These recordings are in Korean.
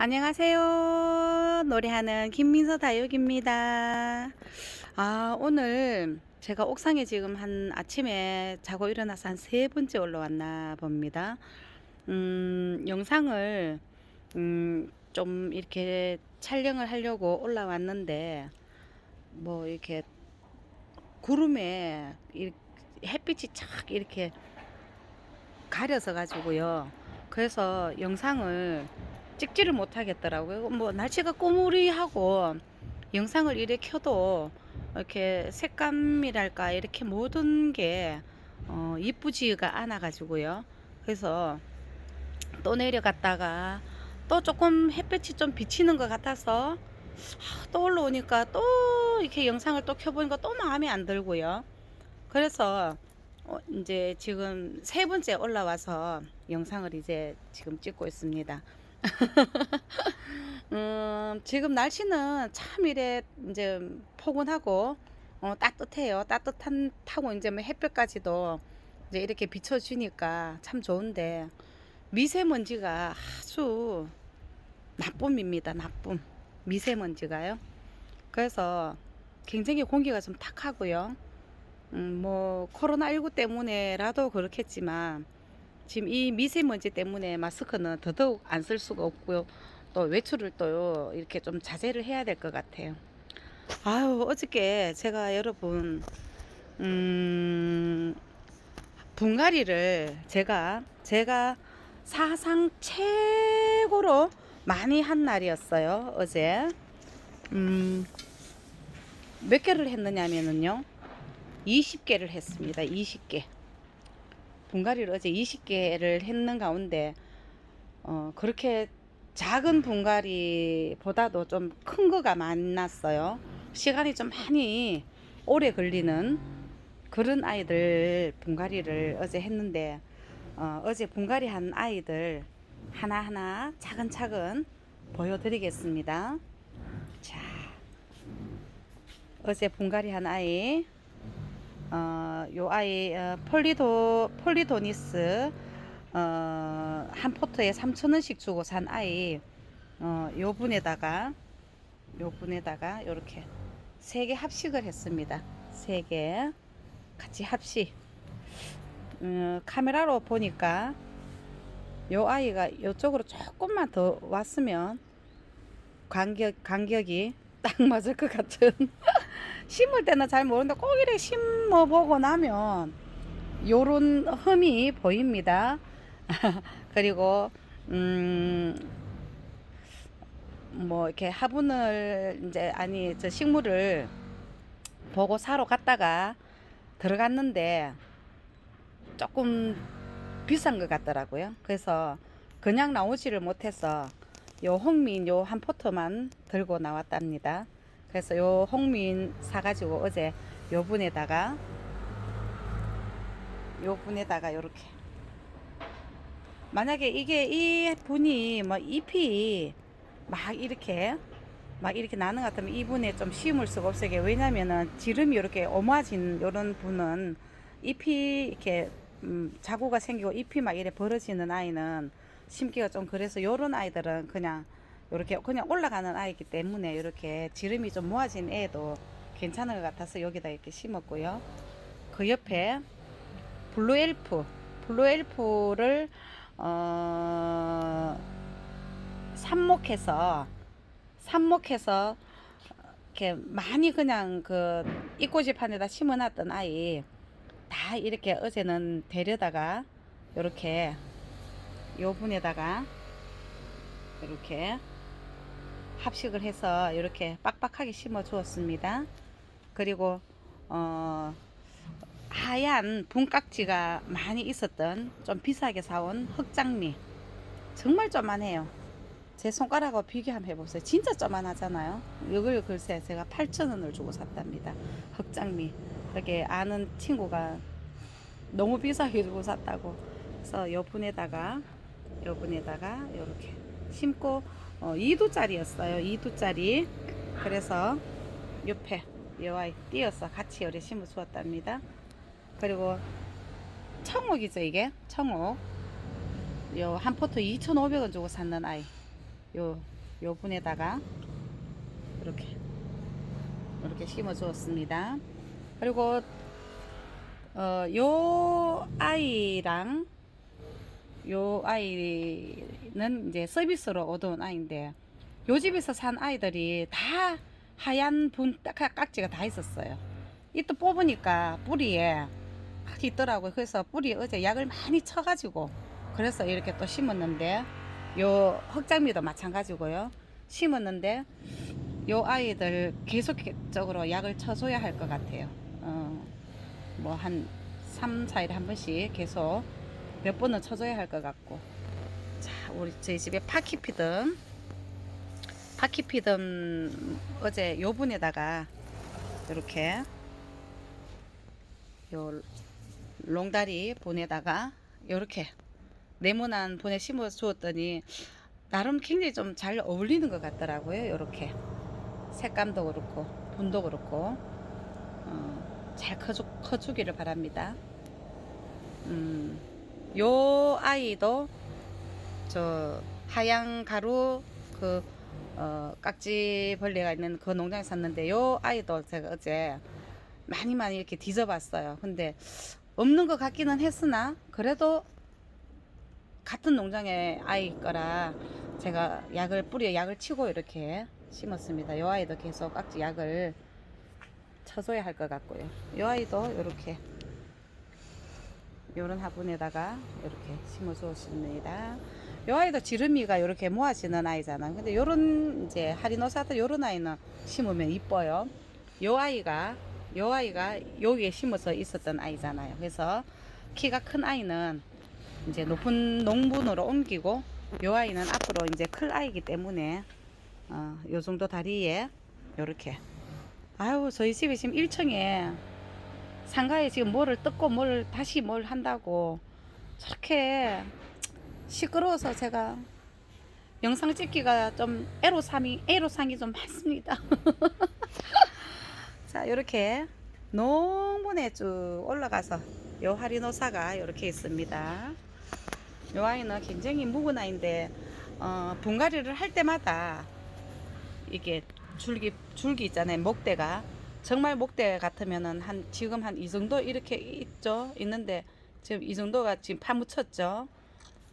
안녕하세요. 노래하는 김민서 다육입니다. 아, 오늘 제가 옥상에 지금 한 아침에 자고 일어나서 한 세 번째 올라왔나 봅니다. 음, 영상을, 음, 좀 이렇게 촬영을 하려고 올라왔는데, 뭐 이렇게 구름에 이- 햇빛이 착 이렇게 가려서 가지고요. 그래서 영상을 찍지를 못하겠더라고요. 뭐 날씨가 꾸무리하고 영상을 이렇게 켜도 이렇게 색감이랄까 이렇게 모든 게 어, 이쁘지가 않아 가지고요. 그래서 또 내려갔다가 또 조금 햇볕이 좀 비치는 것 같아서 아, 또 올라오니까 또 이렇게 영상을 또 켜보니까 또 마음에 안 들고요. 그래서 어, 이제 지금 세 번째 올라와서 영상을 이제 지금 찍고 있습니다. 음, 지금 날씨는 참 이래 이제 포근하고 어, 따뜻해요. 따뜻한 타고 이제 뭐 햇볕까지도 이제 이렇게 비춰주니까 참 좋은데 미세먼지가 아주 나쁨입니다. 나쁨. 미세먼지가요. 그래서 굉장히 공기가 좀 탁하고요. 음, 뭐 코로나 19 때문에라도 그렇겠지만 지금 이 미세먼지 때문에 마스크는 더더욱 안 쓸 수가 없고요. 또 외출을 또 이렇게 좀 자제를 해야 될 것 같아요. 아유, 어저께 제가 여러분, 음, 분갈이를 제가, 제가 사상 최고로 많이 한 날이었어요, 어제. 음, 몇 개를 했느냐면은요, 20개를 했습니다, 20개. 분갈이를 어제 20개를 했는 가운데 어, 그렇게 작은 분갈이보다도 좀 큰 거가 많았어요. 시간이 좀 많이 오래 걸리는 그런 아이들 분갈이를 어제 했는데 어, 어제 분갈이 한 아이들 하나하나 차근차근 보여드리겠습니다. 자, 어제 분갈이 한 아이 어, 요 아이 어, 폴리도 폴리도니스 어, 한 포트에 3,000원씩 주고 산 아이 어, 요 분에다가 요 분에다가 요렇게 세 개 합식을 했습니다. 세 개 같이 합식. 음, 카메라로 보니까 요 아이가 요쪽으로 조금만 더 왔으면 간격 간격이 딱 맞을 것 같은 심을 때는 잘 모르는데 꼭 이렇게 심어보고 나면 요런 흠이 보입니다. 그리고 음, 뭐 이렇게 화분을 이제 아니 저 식물을 보고 사러 갔다가 들어갔는데 조금 비싼 것 같더라고요. 그래서 그냥 나오지를 못해서 요 홍민 요 한 포트만 들고 나왔답니다. 그래서 요 홍민 사가지고 어제 요 분에다가 요 분에다가 요렇게 만약에 이게 이 분이 뭐 잎이 막 이렇게 막 이렇게 나는 것 같으면 이 분에 좀 심을 수가 없어요. 왜냐면은 지름이 이렇게 오마진 요런 분은 잎이 이렇게 음, 자구가 생기고 잎이 막 이래 벌어지는 아이는 심기가 좀 그래서 요런 아이들은 그냥 이렇게 그냥 올라가는 아이기 때문에 이렇게 지름이 좀 모아진 애도 괜찮은 것 같아서 여기다 이렇게 심었고요. 그 옆에 블루 엘프, 블루 엘프를 어, 삽목해서 삽목해서 이렇게 많이 그냥 그 이꼬집판에다 심어놨던 아이 다 이렇게 어제는 데려다가 이렇게 요 분에다가 이렇게 합식을 해서 이렇게 빡빡하게 심어 주었습니다. 그리고 어 하얀 분깍지가 많이 있었던 좀 비싸게 사온 흑장미 정말 쪼만해요. 제 손가락하고 비교 한번 해보세요. 진짜 쪼만하잖아요. 이걸 글쎄 제가 8,000원을 주고 샀답니다. 흑장미. 그렇게 아는 친구가 너무 비싸게 주고 샀다고. 그래서 요 분에다가 요 분에다가 이렇게 심고 어, 2두짜리였어요. 2두짜리. 그래서 옆에 요 아이 띄어서 같이 열에 심어 주었답니다. 그리고 청옥이죠 이게 청옥 요 한 포트 2,500원 주고 샀는 아이 요, 요 분에다가 이렇게 이렇게 심어 주었습니다. 그리고 어, 요 아이랑 요 아이는 이제 서비스로 얻어온 아이인데 요 집에서 산 아이들이 다 하얀 분 깍- 깍지가 다 있었어요. 이 또 뽑으니까 뿌리에 막 있더라고요. 그래서 뿌리에 어제 약을 많이 쳐가지고 그래서 이렇게 또 심었는데 요 흑장미도 마찬가지고요. 심었는데 요 아이들 계속적으로 약을 쳐줘야 할 것 같아요. 어, 뭐 한 3, 4일에 한 번씩 계속 몇 번은 쳐줘야 할 것 같고. 자, 우리 저희 집에 파키피듬. 파키피듬 어제 요 분에다가 이렇게 요 롱다리 분에다가 이렇게 네모난 분에 심어 주었더니 나름 굉장히 좀 잘 어울리는 것 같더라고요. 이렇게 색감도 그렇고 분도 그렇고 어, 잘 커주, 커주기를 바랍니다. 음, 요 아이도 저 하양 가루 그 어, 깍지 벌레가 있는 그 농장에 샀는데 요 아이도 제가 어제 많이 많이 이렇게 뒤져봤어요. 근데 없는 것 같기는 했으나 그래도 같은 농장의 아이 거라 제가 약을 뿌리에 약을 치고 이렇게 심었습니다. 요 아이도 계속 깍지 약을 쳐줘야 할 것 같고요. 요 아이도 이렇게 요런 화분에다가 이렇게 심어 주었습니다. 요 아이도 지름이가 이렇게 모아지는 아이잖아요. 근데 요런 이제 하리노사도 요런 아이는 심으면 이뻐요. 요 아이가 요 아이가 여기에 심어서 있었던 아이잖아요. 그래서 키가 큰 아이는 이제 높은 농분으로 옮기고 요 아이는 앞으로 이제 클 아이기 때문에 어, 요 정도 다리에 요렇게 아유 저희 집에 지금 1층에 상가에 지금 뭐를 뜯고 뭘 다시 뭘 한다고 저렇게 시끄러워서 제가 영상 찍기가 좀 애로삼이 애로상이 좀 많습니다. 자 이렇게 농분에 쭉 올라가서 요 하리노사가 이렇게 있습니다. 요 아이는 굉장히 묵은 아이인데 어, 분갈이를 할 때마다 이게 줄기 줄기 있잖아요 목대가 정말 목대 같으면은 한 지금 한 이 정도 이렇게 있죠? 있는데 지금 이 정도가 지금 파묻혔죠?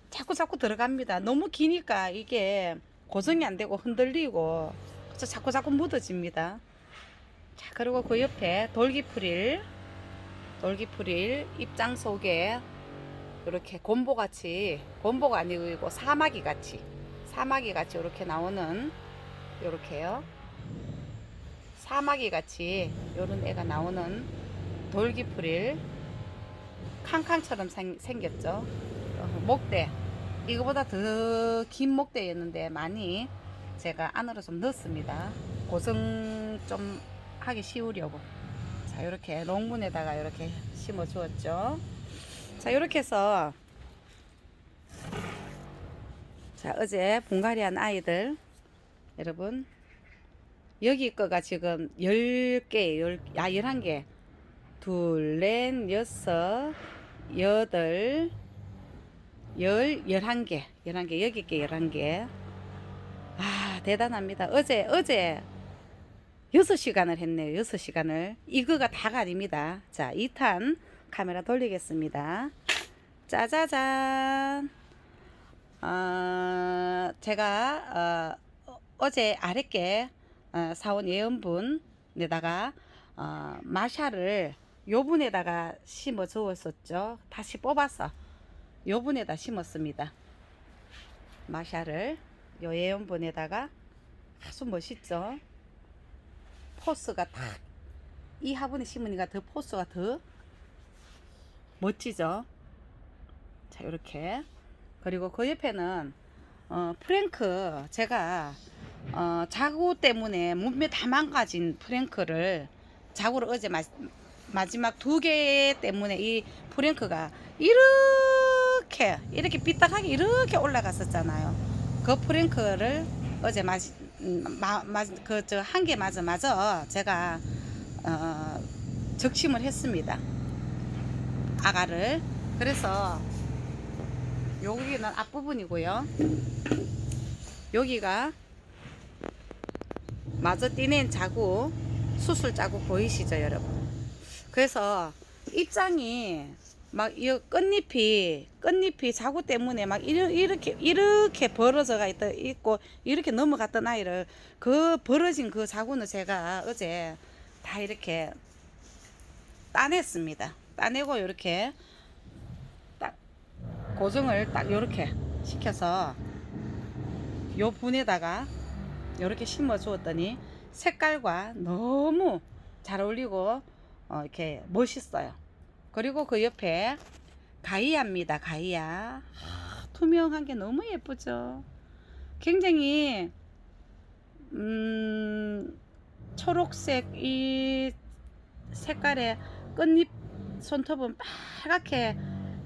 자꾸 자꾸 들어갑니다. 너무 기니까 이게 고정이 안 되고 흔들리고 그래서 자꾸 자꾸 묻어집니다. 자 그리고 그 옆에 돌기프릴 돌기프릴 입장 속에 이렇게 곰보같이 곰보가 아니고 사마귀 같이 사마귀 같이 이렇게 나오는 요렇게요 사마귀 같이 요런 애가 나오는 돌기프릴 캉캉처럼 생, 생겼죠. 어, 목대. 이거보다 더 긴 목대였는데 많이 제가 안으로 좀 넣었습니다. 고정 좀 하기 쉬우려고. 자 이렇게 농문에다가 이렇게 심어 주었죠. 자 이렇게 해서 자 어제 분갈이한 아이들 여러분 여기 거가 지금 10개, 10, 아 11개. 둘, 넷, 여섯, 여덟, 열, 11개. 11개, 여기 게 11개. 아 대단합니다. 어제 어제 6시간을 했네요. 6시간을. 이거가 다가 아닙니다. 자 2탄 카메라 돌리겠습니다. 짜자잔. 어, 제가 어, 어제 아랫게 어, 사온 예언분에다가 어, 마샤를 요 분에다가 심어 주었었죠. 다시 뽑아서 요 분에다 심었습니다. 마샤를 요 예언분에다가 아주 멋있죠. 포스가 딱 이 화분에 심으니까 더 포스가 더 멋지죠. 자 이렇게 그리고 그 옆에는 어, 프랭크 제가 어, 자구 때문에 몸매 다 망가진 프랭크를 자구를 어제 마, 마지막 두 개 때문에 이 프랭크가 이렇게 이렇게 삐딱하게 이렇게 올라갔었잖아요. 그 프랭크를 어제 마지 그저 한 개 맞아 맞아 제가 어, 적심을 했습니다. 아가를 그래서 여기는 앞부분이고요. 여기가 마저 띠낸 자국 수술 자국 보이시죠 여러분 그래서 입장이 막 이 끝잎이 끝잎이 자국 때문에 막 이렇게 이렇게 벌어져가 있다 있고 이렇게 넘어갔던 아이를 그 벌어진 그 자국은 제가 어제 다 이렇게 따냈습니다 따내고 이렇게 딱 고정을 딱 이렇게 시켜서 요 분에다가 이렇게 심어 주었더니 색깔과 너무 잘 어울리고 어, 이렇게 멋있어요. 그리고 그 옆에 가이아입니다. 가이아. 아, 투명한 게 너무 예쁘죠. 굉장히 음, 초록색 이 색깔의 끝잎 손톱은 빨갛게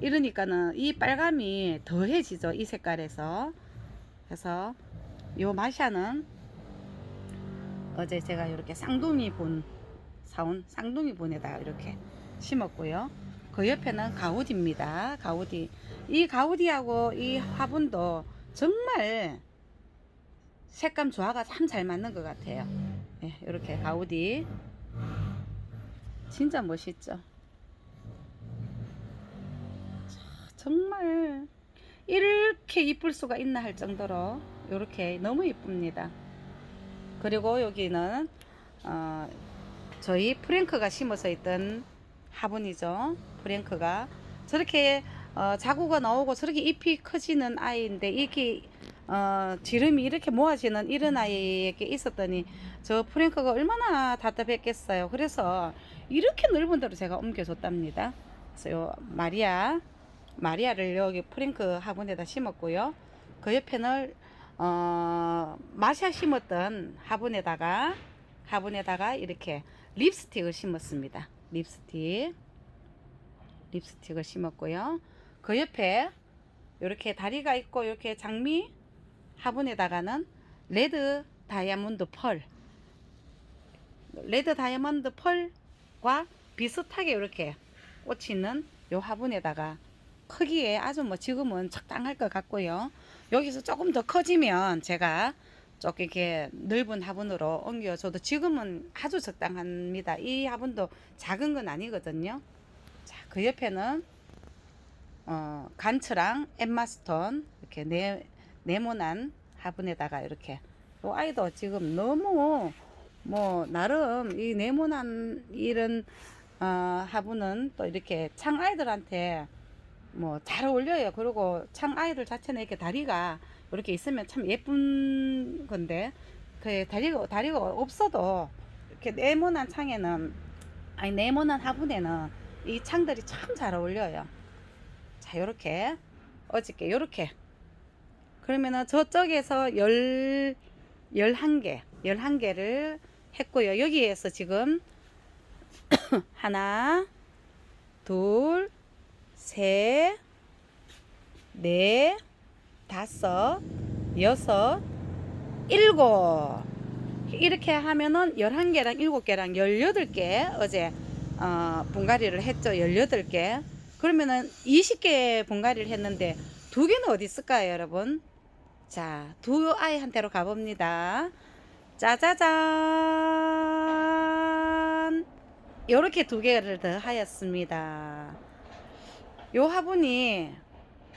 이러니까는 이 빨감이 더해지죠. 이 색깔에서. 그래서 요 마샤는 어제 제가 이렇게 쌍둥이 본 사온 쌍둥이 본에다가 이렇게 심었고요. 그 옆에는 가우디입니다. 가우디. 이 가우디하고 이 화분도 정말 색감 조화가 참 잘 맞는 것 같아요. 예, 이렇게 가우디. 진짜 멋있죠. 정말 이렇게 이쁠 수가 있나 할 정도로 이렇게 너무 이쁩니다. 그리고 여기는 어, 저희 프랭크가 심어서 있던 화분이죠. 프랭크가 저렇게 어, 자구가 나오고 저렇게 잎이 커지는 아이인데 이렇게 어, 지름이 이렇게 모아지는 이런 아이에게 있었더니 저 프랭크가 얼마나 답답했겠어요. 그래서 이렇게 넓은 데로 제가 옮겨줬답니다. 그래서 요 마리아 마리아를 여기 프랭크 화분에다 심었고요. 그 옆에는 어, 마샤 심었던 화분에다가 화분에다가 이렇게 립스틱을 심었습니다. 립스틱 립스틱을 심었고요. 그 옆에 이렇게 다리가 있고 이렇게 장미 화분에다가는 레드 다이아몬드 펄 레드 다이아몬드 펄과 비슷하게 이렇게 있는 요 화분에다가 크기에 아주 뭐 지금은 적당할 것 같고요. 여기서 조금 더 커지면 제가 조금 이렇게 넓은 화분으로 옮겨줘도 지금은 아주 적당합니다. 이 화분도 작은 건 아니거든요. 자, 그 옆에는 어, 간츠랑 엠마스톤 이렇게 네, 네모난 화분에다가 이렇게 요 아이도 지금 너무 뭐 나름 이 네모난 이런 어, 화분은 또 이렇게 창 아이들한테 뭐 잘 어울려요. 그리고 창 아이들 자체는 이렇게 다리가 이렇게 있으면 참 예쁜 건데 그 다리가 다리가 없어도 이렇게 네모난 창에는 아니 네모난 화분에는 이 창들이 참 잘 어울려요. 자, 요렇게 어저께 요렇게 그러면은 저쪽에서 열 열한 개 열한 개를 했고요. 여기에서 지금 하나, 둘, 셋, 넷, 다섯, 여섯, 일곱. 이렇게 하면은 11개랑 7개랑 18개 어제 어, 분갈이를 했죠. 18개. 그러면은 20개 분갈이를 했는데 두 개는 어디 있을까요, 여러분? 자, 두 아이한테로 가봅니다. 짜자잔. 요렇게 두 개를 더 하였습니다. 요 화분이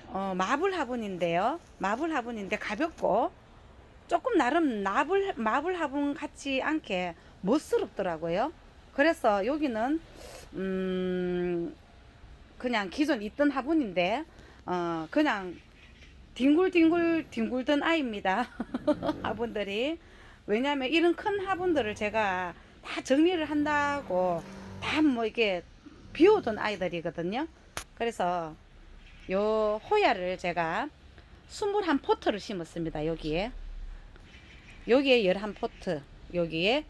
어, 마블 화분인데요. 마블 화분인데 가볍고 조금 나름 마블 마블 화분 같지 않게 멋스럽더라고요. 그래서 여기는 음 그냥 기존 있던 화분인데 어 그냥 뒹굴뒹굴 뒹굴던 아이입니다. 화분들이 왜냐하면 이런 큰 화분들을 제가 다 정리를 한다고 다 뭐 이게 비워둔 아이들이거든요. 그래서 요 호야를 제가 21포트를 심었습니다. 여기에 여기에 11포트 여기에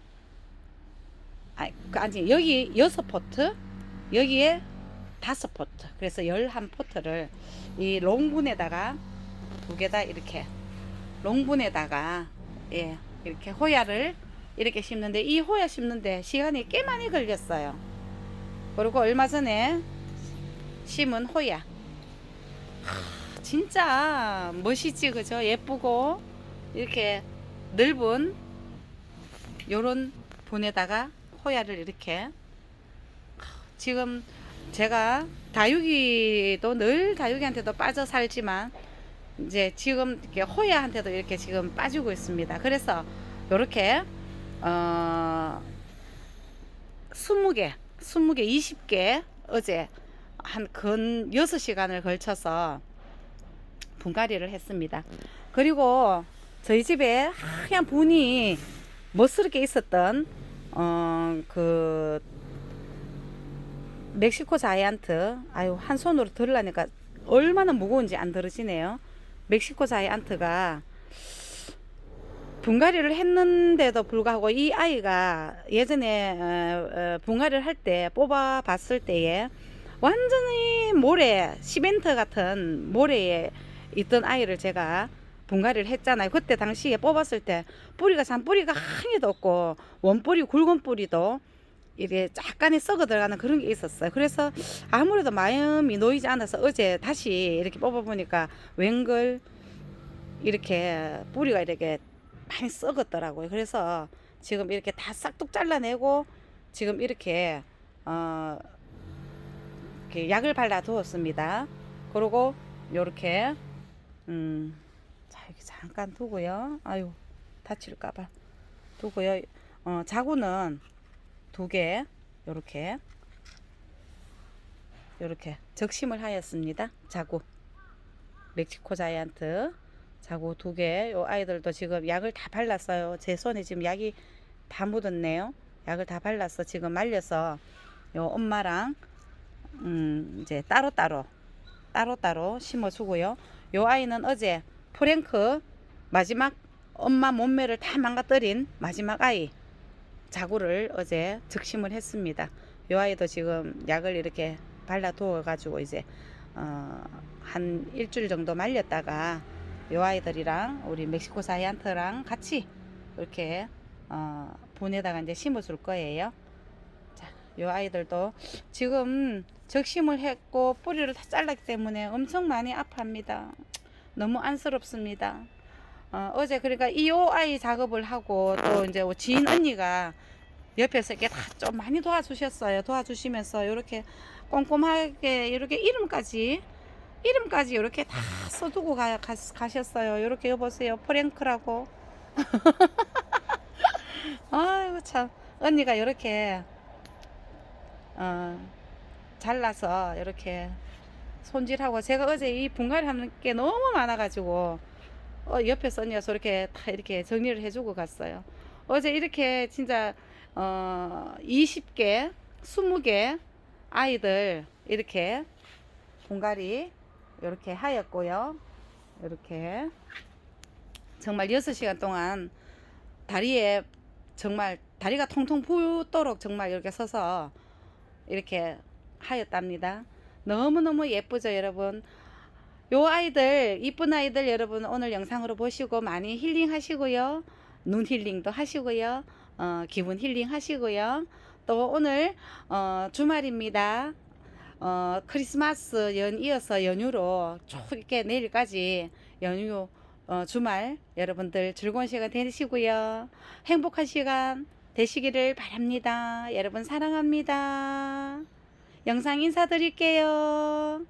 아, 그 아니 여기 6포트 여기에 5포트 그래서 11포트를 이 롱분에다가 두 개 다 이렇게 롱분에다가 예 이렇게 호야를 이렇게 심는데 이 호야 심는데 시간이 꽤 많이 걸렸어요 그리고 얼마 전에 심은 호야. 하, 진짜 멋있지 그죠? 예쁘고 이렇게 넓은 요런 분에다가 호야를 이렇게. 지금 제가 다육이도 늘 다육이한테도 빠져 살지만 이제 지금 이렇게 호야한테도 이렇게 지금 빠지고 있습니다. 그래서 요렇게 어 20개, 20개, 20개 어제 한 근 6시간을 걸쳐서 분갈이를 했습니다. 그리고 저희 집에 하얀 분이 멋스럽게 있었던 어 그 멕시코 자이언트 아유 한 손으로 들으려니까 얼마나 무거운지 안 들어지네요. 멕시코 자이언트가 분갈이를 했는데도 불구하고 이 아이가 예전에 어, 어, 분갈이를 할 때 뽑아 봤을 때에 완전히 모래 시멘트 같은 모래에 있던 아이를 제가 분갈이를 했잖아요. 그때 당시에 뽑았을 때 뿌리가 참 뿌리가 한 개도 없고 원뿌리 굵은 뿌리도 이게 약간의 썩어 들어가는 그런 게 있었어요. 그래서 아무래도 마음이 놓이지 않아서 어제 다시 이렇게 뽑아보니까 웬걸 이렇게 뿌리가 이렇게 많이 썩었더라고요. 그래서 지금 이렇게 다 싹둑 잘라내고 지금 이렇게 어 이렇게 약을 발라 두었습니다. 그리고 요렇게 음, 자 이렇게 잠깐 두고요. 아유 다칠까봐 두고요. 어 자구는 두개 요렇게 요렇게 적심을 하였습니다. 자구 멕시코 자이언트 자구 두 개. 요 아이들도 지금 약을 다 발랐어요. 제 손에 지금 약이 다 묻었네요. 약을 다 발랐어. 지금 말려서 요 엄마랑 음 이제 따로 따로 따로 따로 심어주고요. 요 아이는 어제 프랭크 마지막 엄마 몸매를 다 망가뜨린 마지막 아이 자구를 어제 적심을 했습니다. 요 아이도 지금 약을 이렇게 발라 두어 가지고 이제 어, 한 일주일 정도 말렸다가 요 아이들이랑 우리 멕시코 사이안트랑 같이 이렇게 어, 분에다가 이제 심어줄 거예요. 자, 요 아이들도 지금 적심을 했고 뿌리를 다 잘랐기 때문에 엄청 많이 아파합니다. 너무 안쓰럽습니다. 어, 어제 그러니까 이요 아이 작업을 하고 또 이제 지인 언니가 옆에서 이렇게 다 좀 많이 도와주셨어요. 도와주시면서 이렇게 꼼꼼하게 이렇게 이름까지 이름까지 이렇게 다 써두고 가, 가, 가셨어요. 이렇게 여보세요. 프랭크라고. 아이고 참 언니가 이렇게 어, 잘라서 이렇게 손질하고 제가 어제 이 분갈이 하는 게 너무 많아가지고 어, 옆에서 언니가 저렇게 다 이렇게 정리를 해주고 갔어요. 어제 이렇게 진짜 어, 20개, 20개 아이들 이렇게 분갈이 이렇게 하였고요. 이렇게 정말 6시간 동안 다리에 정말 다리가 통통 부도록 정말 이렇게 서서 이렇게 하였답니다. 너무너무 예쁘죠, 여러분? 요 아이들, 이쁜 아이들 여러분 오늘 영상으로 보시고 많이 힐링 하시고요. 눈 힐링도 하시고요. 어, 기분 힐링 하시고요. 또 오늘 어, 주말입니다. 어, 크리스마스 연 이어서 연휴로 쭉 이렇게 내일까지 연휴 어, 주말 여러분들 즐거운 시간 되시고요. 행복한 시간 되시기를 바랍니다. 여러분 사랑합니다. 영상 인사드릴게요.